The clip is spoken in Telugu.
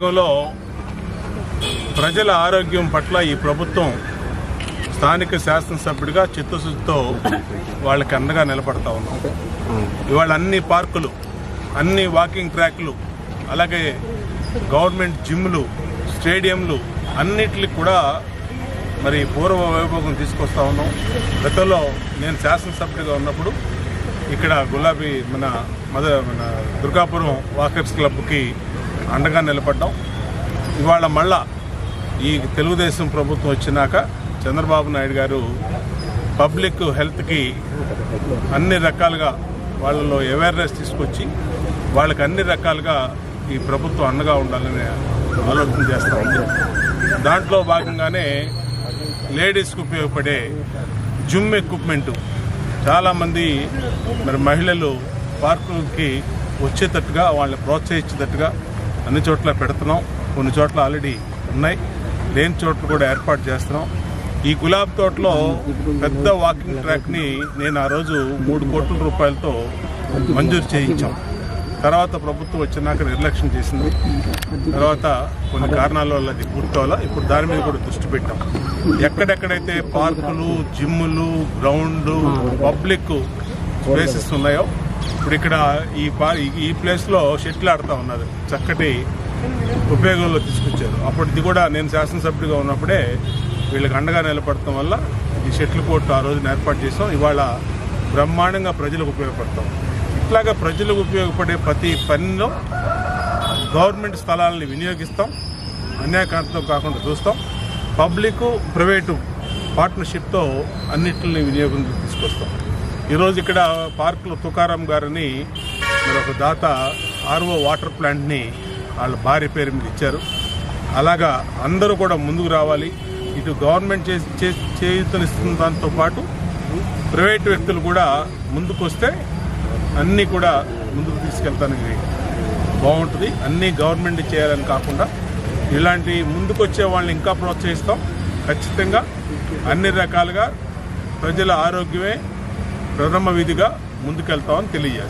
లో ప్రజల ఆరోగ్యం పట్ల ఈ ప్రభుత్వం స్థానిక శాసనసభ్యుడిగా చిత్తశుద్ధితో వాళ్ళకి అండగా నిలబడతా ఉన్నాం. ఇవాళ అన్ని పార్కులు అన్ని వాకింగ్ ట్రాక్లు అలాగే గవర్నమెంట్ జిమ్లు స్టేడియంలు అన్నిటికి కూడా మరి పూర్వ వైభోగం తీసుకొస్తా ఉన్నాం. గతంలో నేను శాసనసభ్యుడిగా ఉన్నప్పుడు ఇక్కడ గులాబీ మన మద మన దుర్గాపురం వాకర్స్ క్లబ్కి అండగా నిలబడ్డాం. ఇవాళ మళ్ళా ఈ తెలుగుదేశం ప్రభుత్వం వచ్చినాక చంద్రబాబు నాయుడు గారు పబ్లిక్ హెల్త్కి అన్ని రకాలుగా వాళ్ళలో అవేర్నెస్ తీసుకొచ్చి వాళ్ళకి అన్ని రకాలుగా ఈ ప్రభుత్వం అండగా ఉండాలని ఆలోచన చేస్తూ ఉంది. దాంట్లో భాగంగానే లేడీస్కి ఉపయోగపడే జిమ్ ఎక్విప్మెంట్ చాలామంది మరి మహిళలు పార్కులకి వచ్చేటట్టుగా వాళ్ళని ప్రోత్సహించేటట్టుగా అన్ని చోట్ల పెడుతున్నాం. కొన్ని చోట్ల ఆల్రెడీ ఉన్నాయి. లేని చోట్ల కూడా ఏర్పాటు చేస్తున్నాం. ఈ గులాబ్ తోటలో పెద్ద వాకింగ్ ట్రాక్ని నేను ఆ రోజు మూడు కోట్ల రూపాయలతో మంజూరు చేయించాం. తర్వాత ప్రభుత్వం వచ్చినాక నిర్లక్ష్యం చేసింది. తర్వాత కొన్ని కారణాల వల్ల అది పూర్తవల్ల ఇప్పుడు దాని మీద కూడా దృష్టి పెట్టాం. ఎక్కడెక్కడైతే పార్కులు జిమ్ములు గ్రౌండ్లు పబ్లిక్ ప్లేసెస్ ఉన్నాయో ఇప్పుడు ఇక్కడ ఈ ఈ ప్లేస్లో షెటిల్ ఆడుతూ ఉన్నారు చక్కటి ఉపయోగంలో తీసుకొచ్చారు. అప్పటిది కూడా నేను శాసనసభ్యుడిగా ఉన్నప్పుడే వీళ్ళకి అండగా నిలబడటం వల్ల ఈ షెటిల్ కోర్టు ఆ రోజున ఏర్పాటు చేసాం. ఇవాళ బ్రహ్మాండంగా ప్రజలకు ఉపయోగపడతాం. ఇట్లాగా ప్రజలకు ఉపయోగపడే ప్రతి పనిలో గవర్నమెంట్ స్థలాలని వినియోగిస్తాం. అన్యాయకాంతం కాకుండా చూస్తాం. పబ్లిక్ ప్రైవేటు పార్ట్నర్షిప్తో అన్నింటిని వినియోగం తీసుకొస్తాం. ఈరోజు ఇక్కడ పార్కులో తుకారాం గారిని మరి ఒక దాత ఆర్ఓ వాటర్ ప్లాంట్ని వాళ్ళ భార్య పేరు మీద ఇచ్చారు. అలాగా అందరూ కూడా ముందుకు రావాలి. ఇటు గవర్నమెంట్ చేసి చే- దాంతో పాటు ప్రైవేట్ వ్యక్తులు కూడా ముందుకు వస్తే అన్నీ కూడా ముందుకు తీసుకెళ్తానికి బాగుంటుంది. అన్నీ గవర్నమెంట్ చేయాలని కాకుండా ఇలాంటి ముందుకొచ్చే వాళ్ళని ఇంకా ప్రోత్సహిస్తాం. ఖచ్చితంగా అన్ని రకాలుగా ప్రజల ఆరోగ్యమే ప్రథమ విధిగా ముందుకెళ్తామని తెలియజేస్తాం.